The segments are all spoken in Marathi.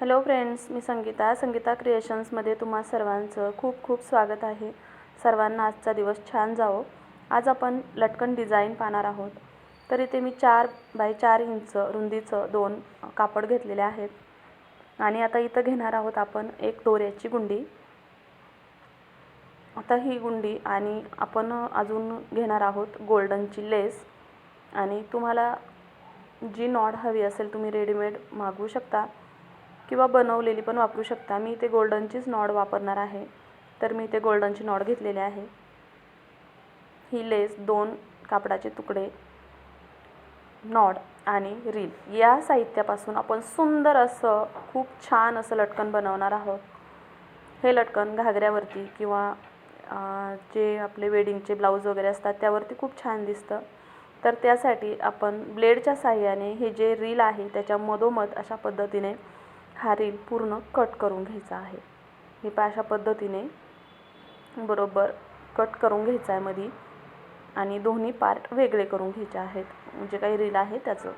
हॅलो फ्रेंड्स मी संगीता संगीता क्रिएशन्समध्ये तुम्हा सर्वांचं खूप खूप स्वागत आहे. सर्वांना आजचा दिवस छान जावो. आज आपण लटकन डिझाईन पाहणार आहोत. तर इथे मी चार बाय चार इंच रुंदीचं दोन कापड घेतलेले आहेत. आणि आता इथं घेणार आहोत आपण एक दोऱ्याची गुंडी. आता ही गुंडी आणि आपण अजून घेणार आहोत गोल्डनची लेस. आणि तुम्हाला जी नॉड हवी असेल तुम्ही रेडीमेड मागवू शकता. किंवा बनवलेली पण वापरू शकता. मी इथे गोल्डनचीच नॉड वापरणार आहे. तर मी इथे गोल्डनची नॉड घेतलेली आहे. ही लेस दोन कापडाचे तुकडे नॉड आणि रील. या साहित्यापासून आपण सुंदर असं खूप छान असं लटकन बनवणार आहोत. हे लटकन घागऱ्यावरती किंवा जे आपले वेडिंगचे ब्लाऊज वगैरे असतात त्यावरती खूप छान दिसतं. तर त्यासाठी आपण ब्लेडच्या साह्याने हे जे रील आहे त्याच्या मधोमध अशा पद्धतीने हा रील पूर्ण कट करून घ्यायचा आहे. हे पा अशा पद्धतीने बरोबर कट करून घ्यायचा आहे मधी आणि दोन्ही पार्ट वेगळे करून घ्यायचे आहेत. जे काही रील आहे त्याचं.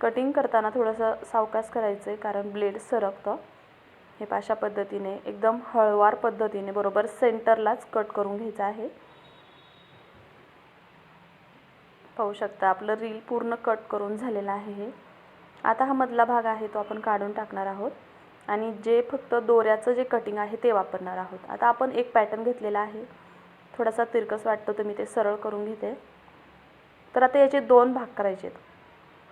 कटिंग करताना थोडंसं सावकाश करायचं आहे कारण ब्लेड सरकतं. हे पाशा पद्धतीने एकदम हळवार पद्धतीने बरोबर सेंटरलाच कट करून घ्यायचं आहे. पाहू शकता आपलं रील पूर्ण कट करून झालेलं आहे हे. आता हा मधला भाग आहे तो आपण काढून टाकणार आहोत. आणि जे फक्त दोऱ्याचं जे कटिंग आहे ते वापरणार आहोत. आता आपण एक पॅटर्न घेतलेला आहे. थोडासा तिरकस वाटतो तर मी ते सरळ करून घेते. तर आता याचे दोन भाग करायचे आहेत.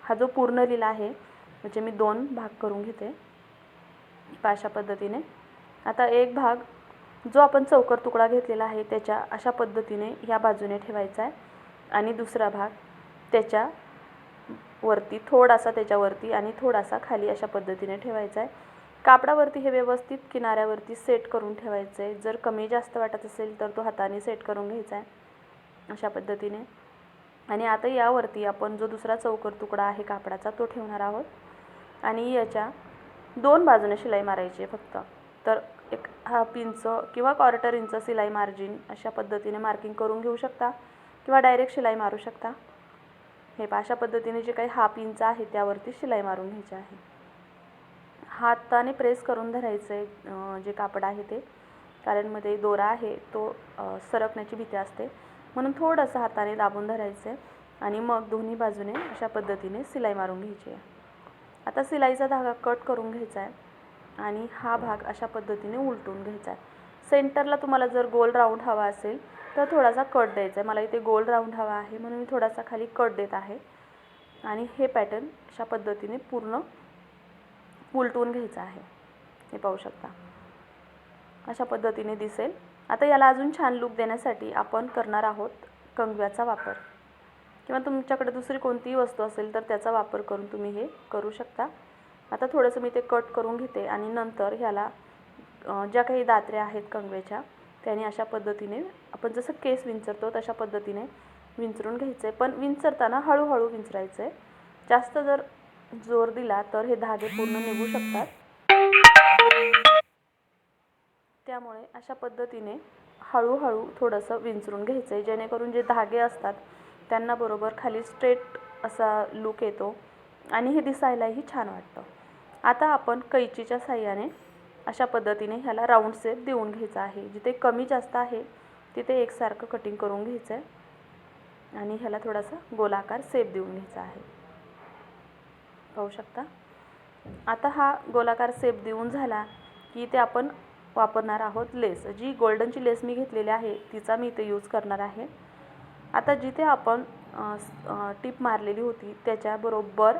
हा जो पूर्ण रील आहे म्हणजे मी दोन भाग करून घेते. अशा पद्धतीने. आता एक भाग जो आपण चौकर तुकडा घेतलेला आहे त्याच्या अशा पद्धतीने ह्या बाजूने ठेवायचा आहे. आणि दुसरा भाग त्याच्या वरती थोडासा त्याच्यावरती आणि थोडासा खाली अशा पद्धतीने ठेवायचा आहे. कापडावरती हे व्यवस्थित किनाऱ्यावरती सेट करून ठेवायचं आहे. जर कमी जास्त वाटत असेल तर तो हाताने सेट करून घ्यायचा आहे. अशा पद्धतीने. आणि आता यावरती आपण जो दुसरा चौकर तुकडा आहे कापडाचा तो ठेवणार आहोत. आणि याच्या दोन बाजूने शिलाई मारायची आहे फक्त. तर एक हाफ इंच किंवा क्वार्टर इंच शिलाई मार्जिन अशा पद्धतीने मार्किंग करून घेऊ शकता किंवा डायरेक्ट शिलाई मारू शकता. हे अशा पद्धतीने जे काही हाफ इंच आहे त्यावरती शिलाई मारून घ्यायची आहे. हाताने प्रेस करून धरायचं आहे जे कापड आहे ते. कारण मध्ये दोरा आहे तो सरकण्याची भीती असते. म्हणून थोडंसं हाताने दाबून धरायचं आहे आणि मग दोन्ही बाजूने अशा पद्धतीने शिलाई मारून घ्यायची. आहे आता शिलाईचा धागा कट करून घ्यायचा आहे आणि हा भाग अशा पद्धतीने उलटून घ्यायचा आहे. सेंटरला तुम्हाला जर गोल राऊंड हवा असेल तर थोडासा कट द्यायचा आहे. मला इथे गोल राऊंड हवा आहे म्हणून मी थोडासा खाली कट देत आहे. आणि हे पॅटर्न अशा पद्धतीने पूर्ण उलटून घ्यायचं आहे. हे पाहू शकता. अशा पद्धतीने दिसेल. आता याला अजून छान लूक देण्यासाठी आपण करणार आहोत कंगव्याचा वापर. किंवा तुमच्याकडे दुसरी कोणतीही वस्तू असेल तर त्याचा वापर करून तुम्ही हे करू शकता. आता थोडंसं मी ते कट करून घेते आणि नंतर ह्याला ज्या काही दात्र्या आहेत कंगव्याच्या त्याने अशा पद्धतीने आपण जसं केस विंचरतो तशा पद्धतीने विंचरून घ्यायचं आहे पण विंचरताना हळूहळू विंचरायचं आहे जास्त जर जोर दिला तर हे धागे पूर्ण निघू शकतात. त्यामुळे अशा पद्धतीने हळूहळू थोडंसं विंचरून घ्यायचं आहे जेणेकरून जे धागे असतात त्यांना बरोबर खाली स्ट्रेट असा लूक येतो आणि हे दिसायलाही छान वाटतं. आता आपण कैचीच्या साह्याने अशा पद्धतीने ह्याला राऊंड शेप देऊन घ्यायचा आहे. जिथे कमी जास्त आहे तिथे एकसारखं कटिंग करून घ्यायचं आहे आणि ह्याला थोडासा गोलाकार सेप देऊन घ्यायचा आहे. पाहू शकता? आता हा गोलाकार सेप देऊन झाला की ते आपण वापरणार आहोत लेस जी गोल्डनची लेस मी घेतलेली आहे तिचा मी इथे यूज करणार आहे. आता जिथे आपण टीप मारलेली होती त्याच्याबरोबर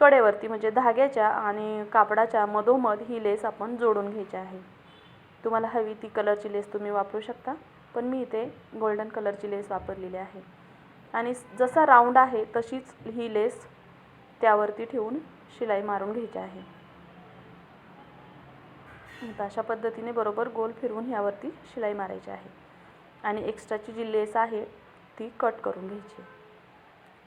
कडेवरती म्हणजे धाग्याच्या आणि कापडाच्या मधोमध ही लेस आपण जोडून घ्यायची आहे. तुम्हाला हवी ती कलरची लेस तुम्ही वापरू शकता पण मी इथे गोल्डन कलरची लेस वापरलेली आहे. आणि जसा राऊंड आहे तशीच ही लेस त्यावरती ठेवून शिलाई मारून घ्यायची आहे. अशा पद्धतीने बरोबर गोल फिरवून ह्यावरती शिलाई मारायची आहे. आणि एक्स्ट्राची जी लेस आहे ती कट करून घ्यायची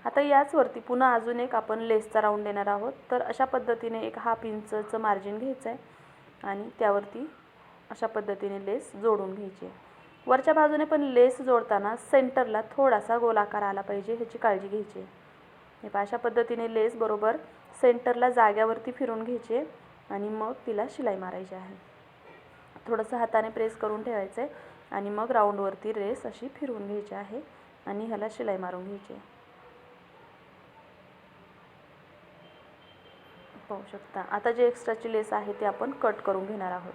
आता याचवरती पुन्हा अजून एक आपण लेसचा राऊंड देणार आहोत. तर अशा पद्धतीने एक हाफ इंचचं मार्जिन घ्यायचं आहे आणि त्यावरती अशा पद्धतीने लेस जोडून घ्यायची आहे. वरच्या बाजूने पण लेस जोडताना सेंटरला थोडासा गोलाकार आला पाहिजे ह्याची काळजी घ्यायची आहे. हे पहा अशा पद्धतीने लेस बरोबर सेंटरला जाग्यावरती फिरून घ्यायची आहे आणि मग तिला शिलाई मारायची आहे. थोडंसं हाताने प्रेस करून ठेवायचं आहे आणि मग राऊंडवरती रेस अशी फिरवून घ्यायची आहे आणि ह्याला शिलाई मारून घ्यायची आहे. पाहू शकता. आता जे एक्स्ट्राची लेस आहे ते आपण कट करून घेणार आहोत.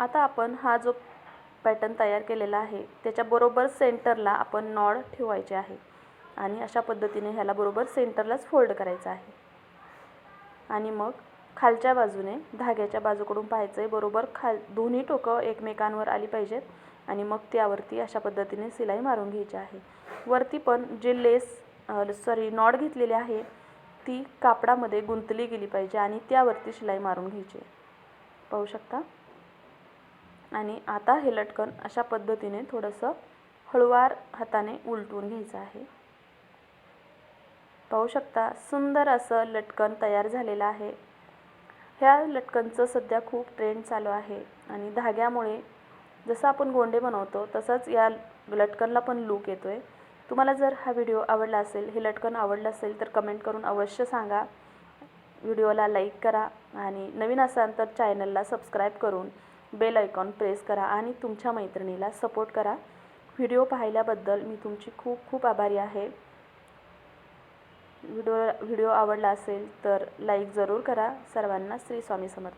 आता आपण हा जो पॅटर्न तयार केलेला आहे त्याच्याबरोबर सेंटरला आपण नॉड ठेवायचे आहे. आणि अशा पद्धतीने ह्याला बरोबर सेंटरलाच फोल्ड करायचं आहे. आणि मग खालच्या बाजूने धाग्याच्या बाजूकडून पाहायचं आहे बरोबर खाल दोन्ही टोकं एकमेकांवर आली पाहिजेत. आणि मग त्यावरती अशा पद्धतीने सिलाई मारून घ्यायची आहे. वरती पण जे लेस सॉरी नॉड घेतलेली आहे ती कापडामध्ये गुंतली गेली पाहिजे आणि त्यावरती शिलाई मारून घ्यायची. आहे पाहू शकता? आणि आता हे लटकन अशा पद्धतीने थोडंसं हळुवार हाताने उलटून घ्यायचं आहे. पाहू शकता? सुंदर असं लटकन तयार झालेलं आहे. ह्या लटकनचं सध्या खूप ट्रेंड चालू आहे आणि धाग्यामुळे जसं आपण गोंडे बनवतो तसंच या लटकनला पण लूक येतो आहे तुम्हाला जर हा व्हिडिओ आवडला असेल हे लटकन आवडलं असेल तर कमेंट करून अवश्य सांगा. व्हिडिओला लाईक करा आणि नवीन असाल तर चॅनलला सबस्क्राईब करून बेल आयकॉन प्रेस करा आणि तुमच्या मैत्रिणीला सपोर्ट करा. व्हिडिओ पाहिल्याबद्दल मी तुमची खूप खूप आभारी आहे. व्हिडिओ व्हिडिओ आवडला असेल तर लाईक जरूर करा. सर्वांना श्री स्वामी समर्थ.